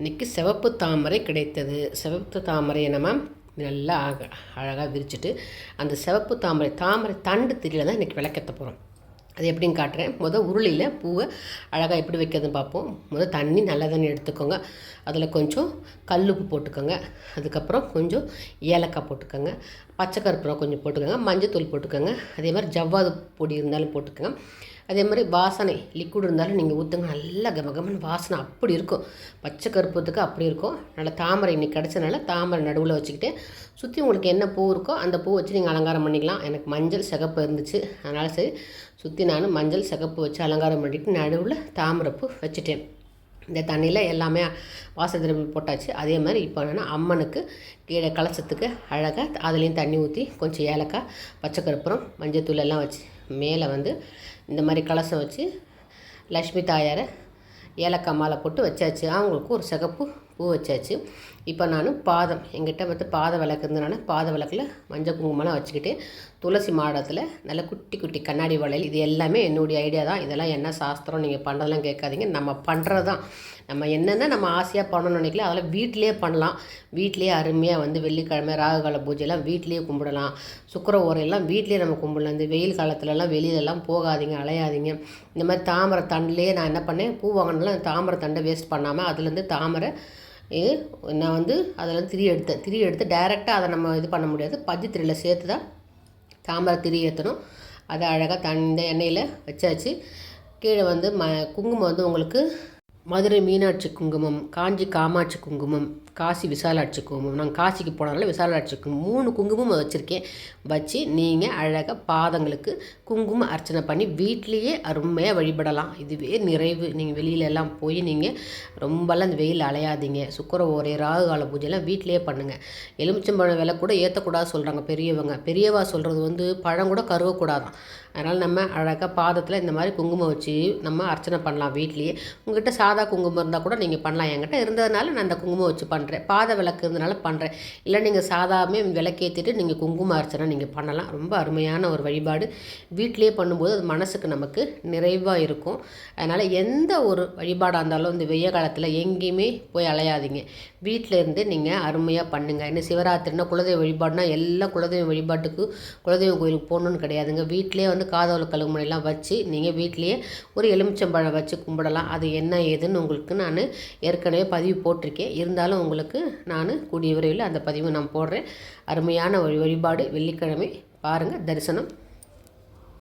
இன்றைக்கி சிவப்பு தாமரை கிடைத்தது. சிவப்பு தாமரையை நம்ம நல்லா ஆக அழகாக விரிச்சிட்டு அந்த சிவப்பு தாமரை தாமரை தண்டு திரியில் தான் இன்றைக்கி விளக்கத்தை போகிறோம் அது எப்படின்னு காட்டுறேன். முதல் உருளியில் பூவை அழகாக எப்படி வைக்கிறதுன்னு பார்ப்போம். முதல் தண்ணி நல்லா தண்ணி எடுத்துக்கோங்க. அதில் கொஞ்சம் கல்லுப்பு போட்டுக்கோங்க. அதுக்கப்புறம் கொஞ்சம் ஏலக்காய் போட்டுக்கோங்க. பச்சை கருப்பூரம் கொஞ்சம் போட்டுக்கோங்க. மஞ்சத்தூள் போட்டுக்கோங்க. அதே மாதிரி ஜவ்வாது பொடி இருந்தாலும் போட்டுக்கோங்க. அதே மாதிரி வாசனை லிக்விட் இருந்தாலும் நீங்கள் ஊற்றுங்க நல்லா கமகமன்னு வாசனை அப்படி இருக்கும். பச்சை கருப்பத்துக்கு அப்படி இருக்கும். நல்லா தாமரை இன்னைக்கு கிடச்சனால தாமரை நடுவில் வச்சுக்கிட்டு சுற்றி உங்களுக்கு என்ன பூ இருக்கோ அந்த பூ வச்சு நீங்கள் அலங்காரம் பண்ணிக்கலாம். எனக்கு மஞ்சள் சிகப்பு இருந்துச்சு. அதனால் சரி சுற்றி நான் மஞ்சள் சிகப்பு வச்சு அலங்காரம் பண்ணிட்டு நடுவில் தாமரை பூ வச்சுட்டேன். இந்த தண்ணியில் எல்லாமே வாசத்திரமல் போட்டாச்சு. அதே மாதிரி இப்போ என்னென்னா அம்மனுக்கு கீழே கலசத்துக்கு அழகாக அதுலேயும் தண்ணி ஊற்றி கொஞ்சம் ஏலக்காய் பச்சை கற்பூரம் மஞ்சத்தூள் எல்லாம் வச்சு மேலே வந்து இந்த மாதிரி கலசம் வச்சு லக்ஷ்மி தாயாரை ஏலக்காய் மாலை போட்டு வச்சாச்சு. அவங்களுக்கு ஒரு சிகப்பு பூ வச்சாச்சு. இப்போ நான் பாதம் எங்கிட்ட வந்து பாத விளக்கு இருந்ததுனால பாத விளக்கில் மஞ்சள் குங்குமம்லாம் வச்சுக்கிட்டு துளசி மாடத்தில் நல்ல குட்டி குட்டி கண்ணாடி வளையல். இது எல்லாமே என்னுடைய ஐடியா தான். இதெல்லாம் என்ன சாஸ்திரம் நீங்கள் பண்ணுறதெல்லாம் கேட்காதீங்க. நம்ம பண்ணுறது தான் நம்ம என்னென்ன நம்ம ஆசையாக பண்ணணும்னு நினைக்கல அதெல்லாம் வீட்டிலேயே பண்ணலாம். வீட்டிலேயே அருமையாக வந்து வெள்ளிக்கிழமை ராகுகால பூஜையெல்லாம் வீட்டிலேயே கும்பிடலாம். சுக்கர ஓரையெல்லாம் வீட்டிலேயே நம்ம கும்பிடலாம். இந்த வெயில் காலத்துலலாம் வெளியிலலாம் போகாதீங்க அலையாதீங்க. இந்த மாதிரி தாமரை தண்டிலே நான் என்ன பண்ணேன்? பூ வாங்கினாலும் தாமரை தண்டை வேஸ்ட் பண்ணாமல் அதுலேருந்து தாமரை நான் வந்து அதில் திரி எடுத்தேன் திரி எடுத்து டைரெக்டாக அதை நம்ம இது பண்ண முடியாது. பஜ்ஜி திரியில் சேர்த்து தான் தாமரை திரி ஏற்றணும் அதை அழகாக தந்த எண்ணெயில் வச்சாச்சு. கீழே வந்து ம குங்குமம் வந்து உங்களுக்கு மதுரை மீனாட்சி குங்குமம் காஞ்சி காமாட்சி குங்குமம் காசி விசாலாட்சி குங்குமம். நான் காசிக்கு போனதுனால விசாலாட்சி குங்குமம். மூணு குங்குமம் வச்சுருக்கேன். வச்சு நீங்கள் அழகாக பாதங்களுக்கு குங்குமம் அர்ச்சனை பண்ணி வீட்லேயே அருமையாக வழிபடலாம். இதுவே நிறைவு. நீங்கள் வெளியில எல்லாம் போய் நீங்கள் ரொம்பலாம் இந்த வெயில் அலையாதீங்க. சுக்கர ஓரே ராகு கால பூஜைலாம் வீட்டிலேயே பண்ணுங்கள் எலுமிச்சம்பழம் விலை கூட ஏற்றக்கூடாது சொல்கிறாங்க பெரியவங்க. பெரியவா சொல்கிறது வந்து பழம் கூட கருவக்கூடாதான் அதனால் நம்ம அழகாக பாதத்தில் இந்த மாதிரி குங்குமம் வச்சு நம்ம அர்ச்சனை பண்ணலாம் வீட்லேயே. உங்கள்கிட்ட சாதா குங்குமம் இருந்தால் கூட நீங்கள் பண்ணலாம். என்கிட்ட இருந்ததுனால நான் அந்த குங்குமம் வச்சு பண்ணுறேன் பாத விளக்கு இருந்தனால பண்ணுறேன் இல்லை நீங்கள் சாதாமே விளக்கேற்றிட்டு நீங்கள் குங்கும அர்ச்சனை நீங்கள் பண்ணலாம். ரொம்ப அருமையான ஒரு வழிபாடு. வீட்லேயே பண்ணும்போது அது மனசுக்கு நமக்கு நிறைவாக இருக்கும். அதனால் எந்த ஒரு வழிபாடாக இருந்தாலும் இந்த வெய்ய காலத்தில் எங்கேயுமே போய் அலையாதீங்க. வீட்டில் இருந்து நீங்கள் அருமையாக பண்ணுங்கள் இன்னும் சிவராத்திரினா குலதெய்வ வழிபாடுனா எல்லாம் குலதெய்வ வழிபாட்டுக்கு குலதெய்வம் கோயிலுக்கு போகணுன்னு கிடையாதுங்க. வீட்டிலே வந்து காதோல கழுகுமணிலாம் வச்சு நீங்கள் வீட்லேயே ஒரு எலுமிச்சம்பழம் வச்சு கும்பிடலாம். அது என்ன ஏதுன்னு உங்களுக்கு நான் ஏற்கனவே பதிவு போட்டிருக்கேன். இருந்தாலும் உங்களுக்கு நான் கூடிய விரைவில் அந்த பதிவு நான் போடுறேன். அருமையான வழி வழிபாடு. வெள்ளிக்கிழமை பாருங்கள் தரிசனம்.